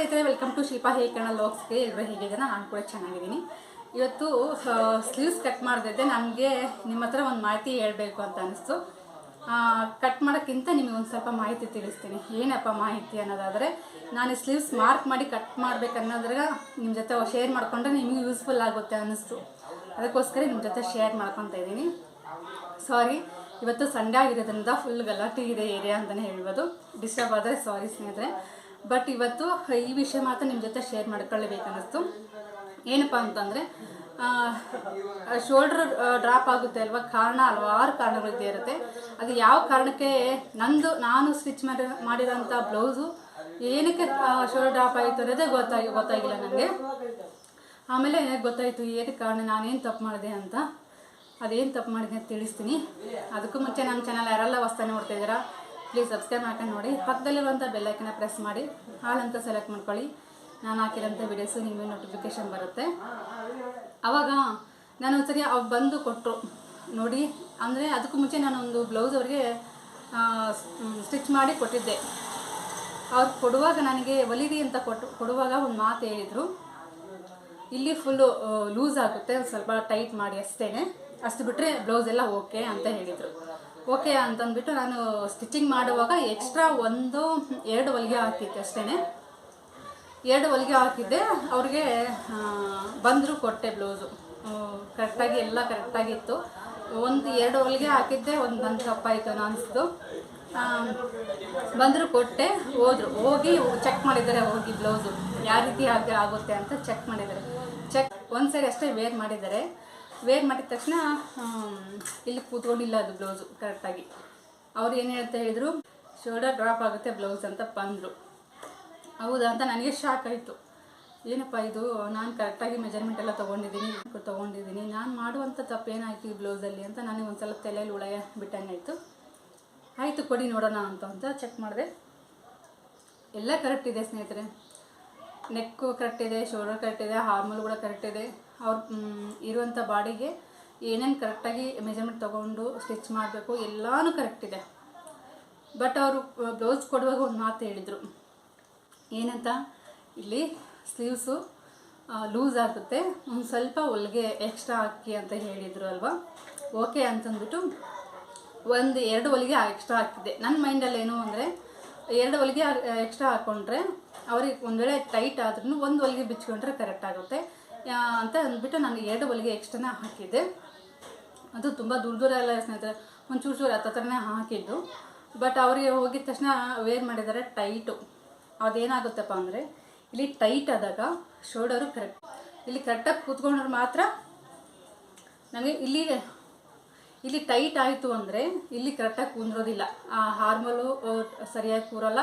ಸ್ನೇಹಿತರೆ welcome to Shilpa ಹೇಗೆ ಕಣ ಲೋಕ್ಸ್ಗೆ ಎಲ್ಲರೂ ಹೇಗಿದ್ದೀರಾ ನಾನು ಕೂಡ ಚೆನ್ನಾಗಿದ್ದೀನಿ. ಇವತ್ತು ಸ್ಲೀವ್ಸ್ ಕಟ್ ಮಾಡ್ದೆ ನನಗೆ ನಿಮ್ಮ ಹತ್ರ ಒಂದು ಮಾಹಿತಿ ಹೇಳಬೇಕು ಅಂತ ಅನಿಸ್ತು. ಕಟ್ ಮಾಡೋಕ್ಕಿಂತ ನಿಮಗೆ ಒಂದು ಸ್ವಲ್ಪ ಮಾಹಿತಿ ತಿಳಿಸ್ತೀನಿ. ಏನಪ್ಪ ಮಾಹಿತಿ ಅನ್ನೋದಾದರೆ, ನಾನು ಸ್ಲೀವ್ಸ್ ಮಾರ್ಕ್ ಮಾಡಿ ಕಟ್ ಮಾಡ್ಬೇಕು ಅನ್ನೋದ್ರಾಗ ನಿಮ್ಮ ಜೊತೆ ಶೇರ್ ಮಾಡಿಕೊಂಡ್ರೆ ನಿಮಗೆ ಯೂಸ್ಫುಲ್ ಆಗುತ್ತೆ ಅನ್ನಿಸ್ತು. ಅದಕ್ಕೋಸ್ಕರ ನಿಮ್ಮ ಜೊತೆ ಶೇರ್ ಮಾಡ್ಕೊತಾ ಇದ್ದೀನಿ. ಸಾರಿ ಇವತ್ತು ಸಂಡೇ ಆಗಿರೋದ್ರಿಂದ ಫುಲ್ ಗಲಾಟೆ ಇದೆ ಏರಿಯಾ ಅಂತಲೇ ಹೇಳ್ಬೋದು. ಡಿಸ್ಟರ್ಬ್ ಆದರೆ ಸಾರಿ ಸ್ನೇಹಿತರೆ. ಬಟ್ ಇವತ್ತು, ಈ ವಿಷಯ ಮಾತ್ರ ನಿಮ್ಮ ಜೊತೆ ಶೇರ್ ಮಾಡ್ಕೊಳ್ಳೇಬೇಕನ್ನಿಸ್ತು. ಏನಪ್ಪ ಅಂತಂದರೆ ಶೋಲ್ಡ್ರ್ ಡ್ರಾಪ್ ಆಗುತ್ತೆ ಅಲ್ವಾ? ಕಾರಣ ಹಲವಾರು ಕಾರಣಗಳಿದ್ದೇ ಇರುತ್ತೆ. ಅದು ಯಾವ ಕಾರಣಕ್ಕೆ ನಂದು, ನಾನು ಸ್ಟಿಚ್ ಮಾಡಿ, ಮಾಡಿರೋಂಥ ಬ್ಲೌಸು ಏನಕ್ಕೆ ಶೋಲ್ಡರ್ ಡ್ರಾಪ್ ಆಯಿತು ಅನ್ನೋದೇ ಗೊತ್ತಾಗಿ ಗೊತ್ತಾಗಿಲ್ಲ ನನಗೆ ಆಮೇಲೆ ಗೊತ್ತಾಯಿತು ಏನಕ್ಕೆ ಕಾರಣ, ನಾನೇನು ತಪ್ಪು ಮಾಡಿದೆ ಅಂತ. ಅದೇನು ತಪ್ಪು ಮಾಡಿದೆ ಅಂತ ತಿಳಿಸ್ತೀನಿ. ಅದಕ್ಕೂ ಮುಂಚೆ ನಮ್ಮ ಚಾನಲ್ ಯಾರೆಲ್ಲ ಹೊಸ್ತಾನೆ ನೋಡ್ತಾ ಇದ್ದೀರಾ ಪ್ಲೀಸ್ ಸಬ್ಸ್ಕ್ರೈಬ್ ಮಾಡ್ಕೊಂಡು ನೋಡಿ. ಪಕ್ಕದಲ್ಲಿರುವಂಥ ಬೆಲ್ಲೈಕನ್ನ ಪ್ರೆಸ್ ಮಾಡಿ. ಹಾಲ್ ಅಂತ ಸೆಲೆಕ್ಟ್ ಮಾಡ್ಕೊಳ್ಳಿ. ನಾನು ಹಾಕಿರೋಂಥ ವೀಡಿಯೋಸು ನಿಮಗೆ ನೋಟಿಫಿಕೇಶನ್ ಬರುತ್ತೆ. ಆವಾಗ ನಾನು ಒಂದ್ಸರಿ ಅವ್ರು ಬಂದು ಕೊಟ್ಟರು ನೋಡಿ, ಅಂದರೆ ಅದಕ್ಕೂ ಮುಂಚೆ ನಾನೊಂದು ಬ್ಲೌಸ್ ಅವ್ರಿಗೆ ಸ್ಟಿಚ್ ಮಾಡಿ ಕೊಟ್ಟಿದ್ದೆ. ಅವ್ರು ಕೊಡುವಾಗ ನನಗೆ ಒಲಿದಿ ಅಂತ ಕೊಟ್ಟು, ಕೊಡುವಾಗ ಒಂದು ಮಾತು ಹೇಳಿದರು. ಇಲ್ಲಿ ಫುಲ್ಲು ಲೂಸ್ ಆಗುತ್ತೆ. ಸ್ವಲ್ಪ ಟೈಟ್ ಮಾಡಿ ಅಷ್ಟೇ ಅಷ್ಟು ಬಿಟ್ಟರೆ ಬ್ಲೌಸ್ ಎಲ್ಲ ಓಕೆ ಅಂತ ಹೇಳಿದರು. ಓಕೆ ಅಂತಂದ್ಬಿಟ್ಟು ನಾನು ಸ್ಟಿಚಿಂಗ್ ಮಾಡುವಾಗ ಎಕ್ಸ್ಟ್ರಾ ಒಂದು, ಎರಡು ಹೊಲಿಗೆ ಹಾಕಿದ್ದೆ ಅಷ್ಟೇ ಎರಡು ಹೊಲಿಗೆ ಹಾಕಿದ್ದೆ. ಅವ್ರಿಗೆ ಬಂದರು ಕೊಟ್ಟೆ ಬ್ಲೌಸು. ಕರೆಕ್ಟಾಗಿ ಎಲ್ಲ ಕರೆಕ್ಟಾಗಿತ್ತು. ಒಂದು, ಎರಡು ಹೊಲಿಗೆ ಹಾಕಿದ್ದೆ, ಒಂದು ನನ್ನ ತಪ್ಪಾಯಿತು ಅನ್ನಿಸ್ತು ಬಂದರು ಕೊಟ್ಟೆ, ಹೋದರು. ಹೋಗಿ ಚೆಕ್ ಮಾಡಿದ್ದಾರೆ, ಹೋಗಿ ಬ್ಲೌಸು. ಯಾವ ರೀತಿ ಆಗಿ ಆಗುತ್ತೆ ಅಂತ ಚೆಕ್ ಮಾಡಿದ್ದಾರೆ. ಚೆಕ್ ಒಂದು ಸರಿ ಅಷ್ಟೇ ವೇರ್ ಮಾಡಿದ್ದಾರೆ. ವೇರ್ ಮಾಡಿದ ತಕ್ಷಣ ಇಲ್ಲಿ ಕೂತ್ಕೊಂಡಿಲ್ಲ ಅದು ಬ್ಲೌಸು ಕರೆಕ್ಟಾಗಿ ಅವ್ರು ಏನು ಹೇಳ್ತಾ ಹೇಳಿದರು ಶೋಲ್ಡರ್ ಡ್ರಾಪ್ ಆಗುತ್ತೆ ಬ್ಲೌಸ್ ಅಂತ ಬಂದರು. ಹೌದಾ ಅಂತ ನನಗೆ ಶಾಕ್ ಆಯಿತು. ಏನಪ್ಪ ಇದು? ನಾನು ಕರೆಕ್ಟಾಗಿ ಮೆಜರ್ಮೆಂಟ್ ಎಲ್ಲ ತೊಗೊಂಡಿದ್ದೀನಿ ತೊಗೊಂಡಿದ್ದೀನಿ. ನಾನು ಮಾಡುವಂಥ ತಪ್ಪೇನಾಯಿತು ಈ ಬ್ಲೌಸಲ್ಲಿ ಅಂತ ನನಗೆ ಒಂದು ಸಲ ತಲೆಯಲ್ಲಿ ಉಳಯ ಬಿಟ್ಟಂಗಾಯಿತು ಆಯಿತು. ಕೊಡಿ ನೋಡೋಣ ಅಂತ ಅಂತ ಚೆಕ್ ಮಾಡಿದೆ. ಎಲ್ಲ ಕರೆಕ್ಟ್ ಇದೆ ಸ್ನೇಹಿತರೆ. ನೆಕ್ಕು ಕರೆಕ್ಟ್ ಇದೆ ಶೋಲ್ಡರ್ ಕರೆಕ್ಟ್ ಇದೆ ಹಾರ್ಮಲ್ ಕೂಡ ಕರೆಕ್ಟ್ ಇದೆ. ಅವ್ರ ಇರುವಂಥ ಬಾಡಿಗೆ ಏನೇನು ಕರೆಕ್ಟಾಗಿ ಮೆಜರ್ಮೆಂಟ್ ತೊಗೊಂಡು ಸ್ಟಿಚ್ ಮಾಡಬೇಕು ಎಲ್ಲನೂ ಕರೆಕ್ಟ್ ಇದೆ. ಬಟ್ ಅವರು ಬ್ಲೌಸ್ ಕೊಡುವಾಗ ಒಂದು ಮಾತು ಹೇಳಿದರು. ಏನಂತ? ಇಲ್ಲಿ ಸ್ಲೀವ್ಸು ಲೂಸ್ ಆಗುತ್ತೆ. ಒಂದು ಸ್ವಲ್ಪ ಹೊಲಿಗೆ ಎಕ್ಸ್ಟ್ರಾ ಹಾಕಿ ಅಂತ ಹೇಳಿದರು ಅಲ್ವಾ? ಓಕೆ ಅಂತಂದ್ಬಿಟ್ಟು ಒಂದು ಎರಡು ಹೊಲಿಗೆ ಎಕ್ಸ್ಟ್ರಾ ಹಾಕಿದ್ದೆ ನನ್ನ ಮೈಂಡಲ್ಲಿ ಏನು ಅಂದರೆ, ಎರಡು ಹೊಲಿಗೆ ಎಕ್ಸ್ಟ್ರಾ ಹಾಕ್ಕೊಂಡ್ರೆ ಅವ್ರಿಗೆ ಒಂದು ವೇಳೆ ಟೈಟ್ ಆದ್ರೂ ಒಂದು ಹೊಲಿಗೆ ಬಿಚ್ಕೊಂಡ್ರೆ ಕರೆಕ್ಟ್ ಆಗುತ್ತೆ. ಅಂತ ಅಂದ್ಬಿಟ್ಟು ನಾನು ಎರಡು ಹೊಲಿಗೆ ಎಕ್ಸ್ಟ್ರಾನೇ ಹಾಕಿದ್ದೆ. ಅದು ತುಂಬ ದೂರ ದೂರ ಎಲ್ಲ ಸ್ನೇಹಿತರೆ ಒಂದು ಚೂರು ಹತ್ತತ್ರನೇ ಹಾಕಿದ್ದು. ಬಟ್ ಅವರಿಗೆ ಹೋಗಿದ ತಕ್ಷಣ ವೇರ್ ಮಾಡಿದ್ದಾರೆ ಟೈಟು ಅದೇನಾಗುತ್ತಪ್ಪ ಅಂದರೆ, ಇಲ್ಲಿ ಟೈಟ್ ಆದಾಗ ಶೋಲ್ಡರು ಕರೆಕ್ಟ್ ಇಲ್ಲಿ ಕರೆಕ್ಟಾಗಿ ಕೂತ್ಕೊಂಡ್ರೆ ಮಾತ್ರ ನಮಗೆ ಇಲ್ಲಿ ಇಲ್ಲಿ ಟೈಟ್ ಆಯಿತು ಅಂದರೆ ಇಲ್ಲಿ ಕರೆಕ್ಟಾಗಿ ಕೂಂದ್ರೋದಿಲ್ಲ. ಆ ಹಾರ್ಮಲು ಸರಿಯಾಗಿ ಕೂರಲ್ಲ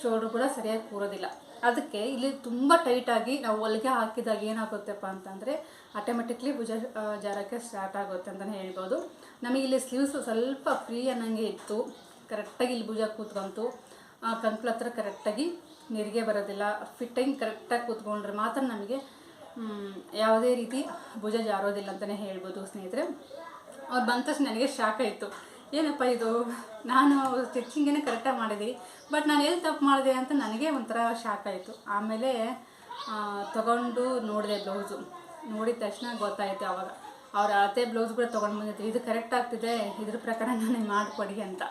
ಶೋಲ್ಡ್ರು ಕೂಡ ಸರಿಯಾಗಿ ಕೂರೋದಿಲ್ಲ. ಅದಕ್ಕೆ ಇಲ್ಲಿ ತುಂಬ ಟೈಟಾಗಿ ನಾವು ಹೊಲಿಗೆ ಹಾಕಿದಾಗ ಏನಾಗುತ್ತಪ್ಪ ಅಂತಂದರೆ ಆಟೋಮೆಟಿಕ್ಲಿ ಭುಜ ಜಾರಕ್ಕೆ ಸ್ಟಾರ್ಟ್ ಆಗುತ್ತೆ ಅಂತಲೇ ಹೇಳ್ಬೋದು. ನಮಗೆ ಇಲ್ಲಿ ಸ್ಲೀವ್ಸ್ ಸ್ವಲ್ಪ ಫ್ರೀ ಅನ್ನಂಗೆ ಇತ್ತು. ಕರೆಕ್ಟಾಗಿ ಇಲ್ಲಿ ಭುಜ ಕೂತ್ಕೊಂತು. ಆ, ಕಂಕ್ಳ ಹತ್ರ ಕರೆಕ್ಟಾಗಿ ನೀರಿಗೆ ಬರೋದಿಲ್ಲ. ಫಿಟ್ಟಿಂಗ್ ಕರೆಕ್ಟಾಗಿ ಕೂತ್ಕೊಂಡ್ರೆ ಮಾತ್ರ ನಮಗೆ ಯಾವುದೇ ರೀತಿ ಭುಜ ಜಾರೋದಿಲ್ಲ ಅಂತಲೇ ಹೇಳ್ಬೋದು ಸ್ನೇಹಿತರೆ. ಅವ್ರು ಬಂದ ತಕ್ಷಣ ನನಗೆ ಶಾಕ್ ಆಯಿತು ಏನಪ್ಪ ಇದು? ನಾನು ಸ್ಟಿಚಿಂಗೇನೆ ಕರೆಕ್ಟಾಗಿ ಮಾಡಿದೆ ಬಟ್ ನಾನು ಎಲ್ಲಿ ತಪ್ಪು ಮಾಡಿದೆ ಅಂತ ನನಗೆ ಒಂಥರ ಶಾಕ್ ಆಯಿತು. ಆಮೇಲೆ ತಗೊಂಡು ನೋಡಿದೆ ಬ್ಲೌಸು ನೋಡಿದ ತಕ್ಷಣ ಗೊತ್ತಾಯಿತು ಆವಾಗ ಅವ್ರ ಅಳತೆ ಬ್ಲೌಸ್ ಕೂಡ ತೊಗೊಂಡು ಬಂದಿತ್ತು ಇದು ಕರೆಕ್ಟ್ ಆಗ್ತಿದೆ. ಇದ್ರ ಪ್ರಕಾರ ನನಗೆ ಮಾಡಿಕೊಡಿ ಅಂತ.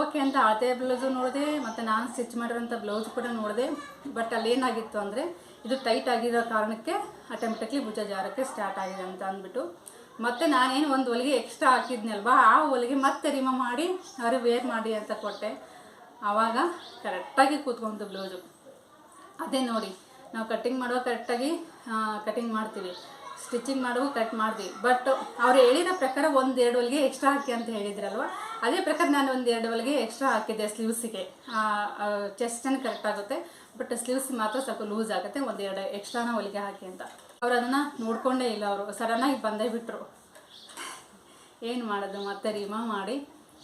ಓಕೆ ಅಂತ ಅಳತೆ ಬ್ಲೌಸು ನೋಡಿದೆ, ಮತ್ತು ನಾನು ಸ್ಟಿಚ್ ಮಾಡಿರೋಂಥ ಬ್ಲೌಸ್ ಕೂಡ ನೋಡಿದೆ. ಬಟ್ ಅಲ್ಲಿ ಏನಾಗಿತ್ತು ಅಂದರೆ, ಇದು ಟೈಟ್ ಆಗಿರೋ ಕಾರಣಕ್ಕೆ ಆಟೋಮೆಟಿಕ್ಲಿ ಭುಜ ಜಾರಕ್ಕೆ ಸ್ಟಾರ್ಟ್ ಆಗಿದೆ ಅಂತ ಅಂದ್ಬಿಟ್ಟು. ಮತ್ತೆ ನಾನೇನು ಒಂದು ಹೊಲಿಗೆ ಎಕ್ಸ್ಟ್ರಾ ಹಾಕಿದ್ನಲ್ವಾ ಆ ಹೊಲಿಗೆ ಮತ್ತೆ ರಿಮ ಮಾಡಿ, ಅವ್ರಿಗೆ ವೇರ್ ಮಾಡಿ ಅಂತ ಕೊಟ್ಟೆ. ಆವಾಗ ಕರೆಕ್ಟಾಗಿ ಕೂತ್ಕೊಂತು ಬ್ಲೌಸು ಅದೇ ನೋಡಿ, ನಾವು ಕಟ್ಟಿಂಗ್ ಮಾಡುವಾಗ ಕರೆಕ್ಟಾಗಿ ಕಟ್ಟಿಂಗ್ ಮಾಡ್ತೀವಿ. ಸ್ಟಿಚಿಂಗ್ ಮಾಡುವಾಗ ಕಟ್ ಮಾಡ್ತೀವಿ. ಬಟ್ ಅವ್ರು ಹೇಳಿರೋ ಪ್ರಕಾರ ಒಂದು ಎರಡು ಹೊಲಿಗೆ ಎಕ್ಸ್ಟ್ರಾ ಹಾಕಿ ಅಂತ ಹೇಳಿದ್ರಲ್ವ? ಅದೇ ಪ್ರಕಾರ ನಾನು ಒಂದು ಎರಡು ಹೊಲಿಗೆ ಎಕ್ಸ್ಟ್ರಾ ಹಾಕಿದ್ದೆ ಸ್ಲೀವ್ಸಿಗೆ ಚೆಸ್ಟನ್ನು ಕರೆಕ್ಟ್ ಆಗುತ್ತೆ. ಬಟ್ ಸ್ಲೀವ್ಸ್ ಮಾತ್ರ ಸ್ವಲ್ಪ ಲೂಸ್ ಆಗುತ್ತೆ. ಒಂದು ಎರಡು ಎಕ್ಸ್ಟ್ರಾನ ಹೊಲಿಗೆ ಹಾಕಿ ಅಂತ. ಅವ್ರು ಅದನ್ನು ನೋಡ್ಕೊಂಡೇ ಇಲ್ಲ ಅವರು. ಸಡನ್ನಾಗಿ ಬಂದೇ ಬಿಟ್ಟರು ಏನು ಮಾಡೋದು? ಮತ್ತೆ ರಿಮಾ ಮಾಡಿ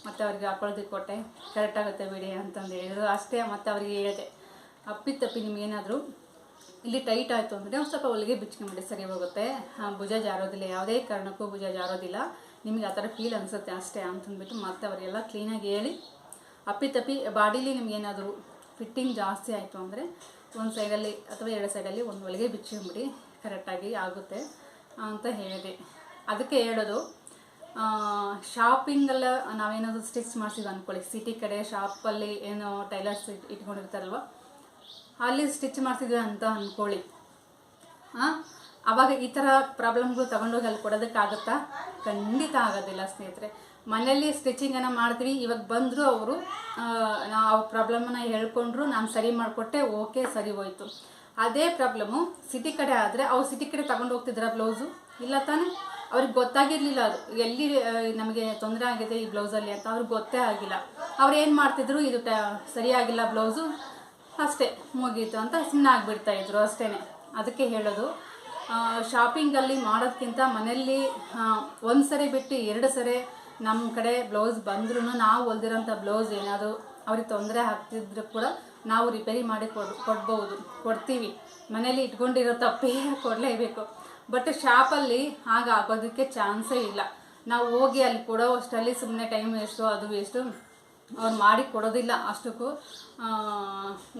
ಮತ್ತೆ ಅವ್ರಿಗೆ ಹಾಕೊಳ್ಳೋದಕ್ಕೆ ಕೊಟ್ಟೆ. ಕರೆಕ್ಟ್ ಆಗುತ್ತೆ ಬಿಡಿ ಅಂತಂದು ಹೇಳಿದ್ರು. ಅಷ್ಟೇ ಮತ್ತೆ ಅವ್ರಿಗೆ ಹೇಳಿದೆ. ಅಪ್ಪಿ ತಪ್ಪಿ ನಿಮ್ಗೇನಾದರೂ ಇಲ್ಲಿ ಟೈಟ್ ಆಯಿತು ಅಂದರೆ ಒಂದು ಸ್ವಲ್ಪ ಹೊಲಿಗೆ ಬಿಚ್ಕೊಂಬಿಡಿ ಸರಿ ಹೋಗುತ್ತೆ. ಭುಜ ಜಾರೋದಿಲ್ಲ. ಯಾವುದೇ ಕಾರಣಕ್ಕೂ ಭುಜ ಜಾರೋದಿಲ್ಲ. ನಿಮಗೆ ಆ ಥರ ಫೀಲ್ ಅನಿಸುತ್ತೆ ಅಷ್ಟೇ ಅಂತಂದ್ಬಿಟ್ಟು ಮತ್ತೆ ಅವರಿಗೆಲ್ಲ ಕ್ಲೀನಾಗಿ ಹೇಳಿ. ಅಪ್ಪಿ ತಪ್ಪಿ ಬಾಡೀಲಿ ನಿಮ್ಗೇನಾದರೂ ಫಿಟ್ಟಿಂಗ್ ಜಾಸ್ತಿ ಆಯಿತು ಅಂದರೆ ಒಂದು ಸೈಡಲ್ಲಿ ಅಥವಾ ಎರಡು ಸೈಡಲ್ಲಿ ಒಂದು ಹೊಲಿಗೆ ಬಿಚ್ಚಿಬಿಡಿ ಕರೆಕ್ಟಾಗಿ ಆಗುತ್ತೆ ಅಂತ ಹೇಳಿದೆ. ಅದಕ್ಕೆ ಹೇಳೋದು ಶಾಪಿಂಗೆಲ್ಲ ನಾವೇನಾದರೂ ಸ್ಟಿಚ್ ಮಾಡಿಸಿದ್ವಿ ಅಂದ್ಕೊಳ್ಳಿ ಸಿಟಿ ಕಡೆ ಶಾಪಲ್ಲಿ ಏನೋ ಟೈಲರ್ಸ್ ಇಟ್ಕೊಂಡಿರ್ತಾರಲ್ವ, ಅಲ್ಲಿ ಸ್ಟಿಚ್ ಮಾಡ್ತಿದ್ವಿ ಅಂತ ಅಂದ್ಕೊಳ್ಳಿ ಹಾಂ ಅವಾಗ ಈ ಥರ ಪ್ರಾಬ್ಲಮ್ಗಳು ತಗೊಂಡೋಗಿ ಅಲ್ಲಿ ಕೊಡೋದಕ್ಕಾಗುತ್ತಾ? ಖಂಡಿತ ಆಗೋದಿಲ್ಲ ಸ್ನೇಹಿತರೆ. ಮನೆಯಲ್ಲಿ ಸ್ಟಿಚಿಂಗನ್ನು ಮಾಡ್ತೀವಿ. ಇವಾಗ ಬಂದರೂ ಅವರು ನಾವು ಪ್ರಾಬ್ಲಮನ್ನು ಹೇಳ್ಕೊಂಡ್ರು, ನಾನು ಸರಿ ಮಾಡಿಕೊಟ್ಟೆ, ಓಕೆ, ಸರಿ ಹೋಯ್ತು. ಅದೇ ಪ್ರಾಬ್ಲಮ್ಮು ಸಿಟಿ ಕಡೆ ಆದರೆ ಅವ್ರು ಸಿಟಿ ಕಡೆ ತಗೊಂಡು ಹೋಗ್ತಿದ್ರ ಬ್ಲೌಸು? ಇಲ್ಲ ತಾನೇ? ಅವ್ರಿಗೆ ಗೊತ್ತಾಗಿರಲಿಲ್ಲ ಅದು. ಎಲ್ಲಿ ನಮಗೆ ತೊಂದರೆ ಆಗಿದೆ ಈ ಬ್ಲೌಸಲ್ಲಿ ಅಂತ ಅವ್ರಿಗೆ ಗೊತ್ತೇ ಆಗಿಲ್ಲ. ಅವ್ರು ಏನು ಮಾಡ್ತಿದ್ರು? ಇದು ಸರಿಯಾಗಿಲ್ಲ ಬ್ಲೌಸು. ಅಷ್ಟೇ, ಮುಗೀತು ಅಂತ ಸುಮ್ಮನೆ ಆಗಿಬಿಡ್ತಾ ಇದ್ರು ಅಷ್ಟೇ ಅದಕ್ಕೆ ಹೇಳೋದು ಶಾಪಿಂಗಲ್ಲಿ ಮಾಡೋದಕ್ಕಿಂತ ಮನೆಯಲ್ಲಿ ಒಂದು ಸರಿ ಬಿಟ್ಟು ಎರಡು ಸರಿ ನಮ್ಮ ಕಡೆ ಬ್ಲೌಸ್ ಬಂದ್ರೂ ನಾವು ಹೊಲ್ದಿರೋಂಥ ಬ್ಲೌಸ್ ಏನಾದರೂ ಅವ್ರಿಗೆ ತೊಂದರೆ ಆಗ್ತಿದ್ರು ಕೂಡ ನಾವು ರಿಪೇರಿ ಮಾಡಿ ಕೊಡ್, ಕೊಡ್ಬೋದು, ಕೊಡ್ತೀವಿ. ಮನೇಲಿ ಇಟ್ಕೊಂಡಿರೋ ತಪ್ಪೇ ಕೊಡಲೇಬೇಕು. ಬಟ್ ಶಾಪಲ್ಲಿ ಹಾಗಾಗೋದಕ್ಕೆ ಚಾನ್ಸೇ ಇಲ್ಲ. ನಾವು ಹೋಗಿ ಅಲ್ಲಿ ಕೊಡೋ ಅಷ್ಟರಲ್ಲಿ ಸುಮ್ಮನೆ ಟೈಮ್ ವೇಸ್ಟು ಅದು ವೇಸ್ಟು ಅವ್ರು ಮಾಡಿ ಕೊಡೋದಿಲ್ಲ ಅಷ್ಟಕ್ಕೂ.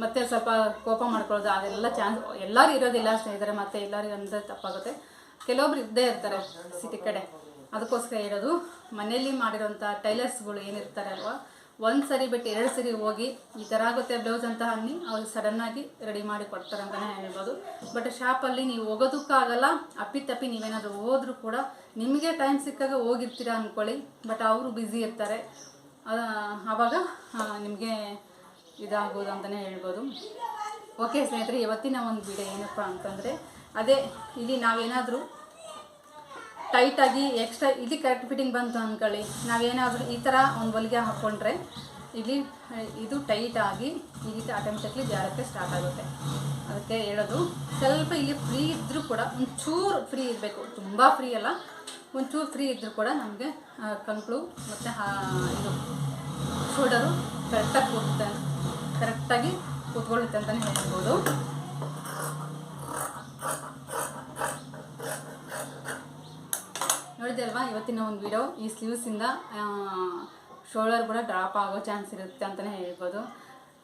ಮತ್ತೆ ಸ್ವಲ್ಪ ಕೋಪ ಮಾಡ್ಕೊಳ್ಳೋದು ಅದೆಲ್ಲ ಚಾನ್ಸ್ ಎಲ್ಲರೂ ಇರೋದಿಲ್ಲ ಸ್ನೇಹಿತರೆ, ಮತ್ತೆ ಎಲ್ಲರಿಗೂ ಅಂದರೆ ತಪ್ಪಾಗುತ್ತೆ. ಕೆಲವೊಬ್ರು ಇದ್ದೇ ಇರ್ತಾರೆ ಸಿಟಿ ಕಡೆ. ಅದಕ್ಕೋಸ್ಕರ ಇರೋದು. ಮನೆಯಲ್ಲಿ ಮಾಡಿರೋಂಥ ಟೈಲರ್ಸ್ಗಳು ಏನಿರ್ತಾರೆ ಅಲ್ವಾ? ಒಂದು ಸರಿ ಬಿಟ್ಟು ಎರಡು ಸರಿ ಹೋಗಿ ಈ ಥರ ಆಗುತ್ತೆ ಬ್ಲೌಸ್ ಅಂತ ಅನ್ನಿ ಅವ್ರು ಸಡನ್ನಾಗಿ ರೆಡಿ ಮಾಡಿ ಕೊಡ್ತಾರೆ ಅಂತಲೇ ಹೇಳ್ಬೋದು. ಬಟ್ ಶಾಪಲ್ಲಿ ನೀವು ಹೋಗೋದಕ್ಕಾಗಲ್ಲ ಅಪ್ಪಿತಪ್ಪಿ ನೀವೇನಾದರೂ ಹೋದರೂ ಕೂಡ ನಿಮಗೆ ಟೈಮ್ ಸಿಕ್ಕಾಗ ಹೋಗಿರ್ತೀರ ಅಂದ್ಕೊಳ್ಳಿ ಬಟ್ ಅವರು ಬ್ಯುಸಿ ಇರ್ತಾರೆ. ಆವಾಗ ನಿಮಗೆ ಇದಾಗೋದು ಅಂತಲೇ ಹೇಳ್ಬೋದು. ಓಕೆ ಸ್ನೇಹಿತರೆ, ಇವತ್ತಿನ ಒಂದು ವಿಡಿಯೋ ಏನಪ್ಪ ಅಂತಂದರೆ, ಅದೇ ಇಲ್ಲಿ ನಾವೇನಾದರೂ ಟೈಟಾಗಿ ಎಕ್ಸ್ಟ್ರಾ ಇಲ್ಲಿ ಕರೆಕ್ಟ್ ಫಿಟ್ಟಿಂಗ್ ಬಂತು ಅಂದ್ಕೊಳ್ಳಿ ನಾವೇನಾದರೂ ಈ ಥರ ಒಂದು ಹೊಲಿಗೆ ಹಾಕ್ಕೊಂಡ್ರೆ ಇಲ್ಲಿ, ಇದು ಟೈಟಾಗಿ ಈ ರೀತಿ ಆಟೋಮೆಟಿಕ್ಲಿ ಜಾರಕ್ಕೆ ಸ್ಟಾರ್ಟ್ ಆಗುತ್ತೆ. ಅದಕ್ಕೆ ಹೇಳೋದು, ಸ್ವಲ್ಪ ಇಲ್ಲಿ ಫ್ರೀ ಇದ್ದರೂ ಕೂಡ ಒಂಚೂರು ಫ್ರೀ ಇರಬೇಕು. ತುಂಬ ಫ್ರೀ ಅಲ್ಲ. ಒಂಚೂರು ಫ್ರೀ ಇದ್ದರೂ ಕೂಡ ನಮಗೆ ಕಂಕ್ಳು ಮತ್ತು ಇದು ಶೋಲ್ಡರು ಕರೆಕ್ಟಾಗಿ ಕೂತ ಕರೆಕ್ಟಾಗಿ ಕೂತ್ಕೊಳ್ಳುತ್ತೆ ಅಂತಲೇ ಹೇಳ್ಬೋದು. ನೋಡಿದೆ ಅಲ್ವಾ? ಇವತ್ತಿನ ಒಂದು ವಿಡಿಯೋ ಈ ಸ್ಲೀವ್ಸಿಂದ ಶೋಲ್ಡರ್ ಕೂಡ ಡ್ರಾಪ್ ಆಗೋ ಚಾನ್ಸ್ ಇರುತ್ತೆ ಅಂತಲೇ ಹೇಳ್ಬೋದು.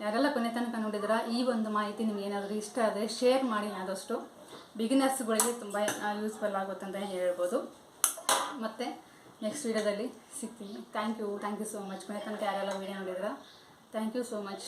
ಯಾರೆಲ್ಲ ಕೊನೆ ತನಕ ನೋಡಿದ್ರ, ಈ ಒಂದು ಮಾಹಿತಿ ನಿಮ್ಗೆ ಏನಾದರೂ ಇಷ್ಟ ಆದರೆ ಶೇರ್ ಮಾಡಿ ಆದಷ್ಟು ಬಿಗಿನರ್ಸ್ಗಳಿಗೆ ತುಂಬ ಯೂಸ್ಫುಲ್ ಆಗುತ್ತೆ ಅಂತ ಹೇಳ್ಬೋದು. ಮತ್ತು ನೆಕ್ಸ್ಟ್ ವಿಡಿಯೋದಲ್ಲಿ ಸಿಗ್ತೀನಿ. Thank you thank you so much ಕೊನೆ ತನಕ ಯಾರೆಲ್ಲ ವಿಡಿಯೋ ನೋಡಿದ್ರ ಥ್ಯಾಂಕ್ ಯು ಸೋ ಮಚ್